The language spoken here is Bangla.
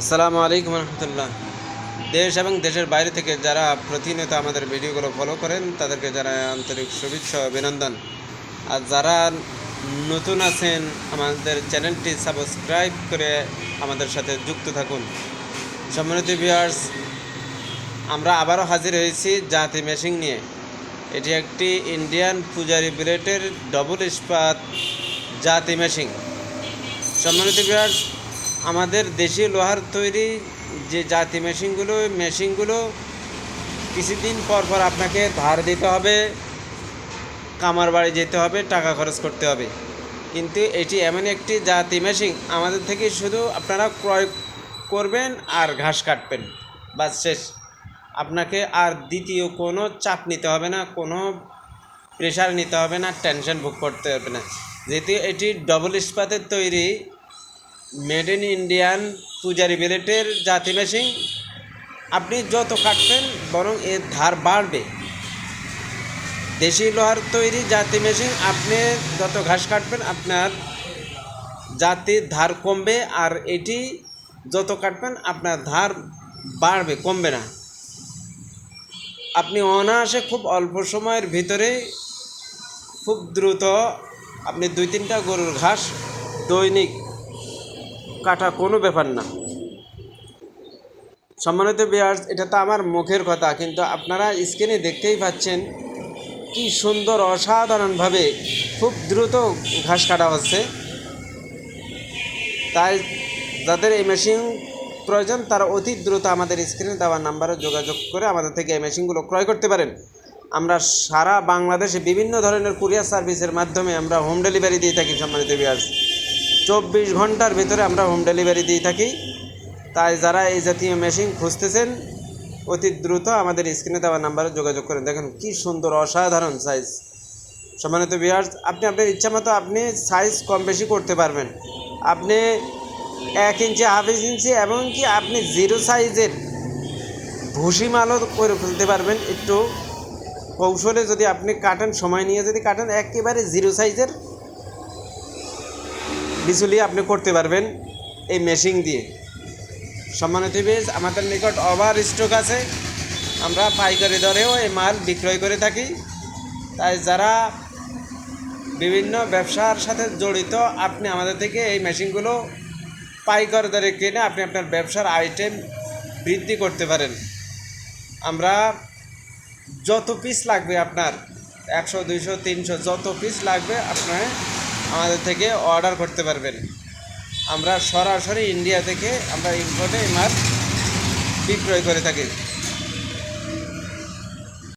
আসসালামু আলাইকুম রহমতুল্লাহ। দেশ এবং দেশের বাইরে থেকে যারা প্রতিনিয়ত আমাদের ভিডিওগুলো ফলো করেন, তাদেরকে যারা আন্তরিক শুভেচ্ছা অভিনন্দন। আর যারা নতুন আছেন, আমাদের চ্যানেলটি সাবস্ক্রাইব করে আমাদের সাথে যুক্ত থাকুন। সম্মানিত ভিউয়ার্স আমরা আবারও হাজির হয়েছি জাতি মেশিং নিয়ে। এটি একটি ইন্ডিয়ান পূজারি ব্লেটের ডবল ইস্পাত জাতি মেশিং সম্মানিত ভিউয়ার্স আমাদের দেশি লোহার তৈরি যে জাতি মেশিনগুলো মেশিনগুলো কিছুদিন পর পর আপনাকে ধার দিতে হবে, কামার বাড়ি যেতে হবে, টাকা খরচ করতে হবে। কিন্তু এটি এমন একটি জাতি মেশিন, আমাদের থেকে শুধু আপনারা ক্রয় করবেন আর ঘাস কাটবেন, বাস শেষ। আপনাকে আর দ্বিতীয় কোনো চাপ নিতে হবে না, কোনো প্রেশার নিতে হবে না টেনশন ভোগ করতে হবে না। যেহেতু এটি ডবল ইস্পাতের তৈরি মেড ইন ইন্ডিয়ান পূজারি বিলেটের জাতি মেশিন আপনি যত কাটবেন বরং এর ধার বাড়বে। দেশি লোহার তৈরি জাতি মেশিন, আপনি যত ঘাস কাটবেন, আপনার জাতির ধার কমবে, আর এটি যত কাটবেন, আপনার ধার বাড়বে, কমবে না। আপনি অনায়াসে খুব অল্প সময়ের ভিতরে খুব দ্রুত আপনি দুই তিনটা গরুর ঘাস দৈনিক কাটা কোনো ব্যাপার না। সম্মানিত বিয়ার্স এটা তো আমার মুখের কথা, কিন্তু আপনারা স্ক্রিনে দেখতেই পাচ্ছেন কি সুন্দর, অসাধারণভাবে খুব দ্রুত ঘাস কাটা হচ্ছে। তাই যাদের এই মেশিন প্রয়োজন, তারা অতি দ্রুত আমাদের স্ক্রিনে দেওয়া নাম্বারে যোগাযোগ করে আমাদের থেকে এই মেশিনগুলো ক্রয় করতে পারেন। আমরা সারা বাংলাদেশে বিভিন্ন ধরনের কুরিয়ার সার্ভিসের মাধ্যমে আমরা হোম ডেলিভারি দিয়ে থাকি, সম্মানিত বিয়ার্স চব্বিশ ঘণ্টার ভিতরে আমরা হোম ডেলিভারি দিয়ে থাকি। তাই যারা এই জাতীয় মেশিন খুঁজতেছেন, অতি দ্রুত আমাদের স্ক্রিনে দেওয়া নাম্বারে যোগাযোগ করেন। দেখেন কি সুন্দর, অসাধারণ সাইজ সম্মানিত বিয়ার্স আপনি, আপনার ইচ্ছা মতো আপনি সাইজ কম বেশি করতে পারবেন। আপনি এক ইঞ্চি হাফ ইঞ্চি এমনকি আপনি জিরো সাইজের ভুসি মালও করে ফেলতে পারবেন। একটু কৌশলে যদি আপনি কাটেন, সময় নিয়ে যদি কাটেন, একেবারে জিরো সাইজের বিচুলি আপনি করতে পারবেন এই মেশিন দিয়ে। সম্মানিত বেশ আমাদের নিকট ওভার স্টক আছে। আমরা পাইকারি দরেও এই মাল বিক্রয় করে থাকি। তাই যারা বিভিন্ন ব্যবসার সাথে জড়িত, আপনি আমাদের থেকে এই মেশিনগুলো পাইকারি দরে কিনে আপনি আপনার ব্যবসার আইটেম বৃদ্ধি করতে পারেন। আমরা যত পিস লাগবে আপনার, একশো, দুইশো, তিনশো, যত পিস লাগবে আপনার আমাদের থেকে অর্ডার করতে পারবেন। আমরা সরাসরি ইন্ডিয়া থেকে আমরা ইম্পোর্টে এই মাছ বিক্রয় করে থাকি।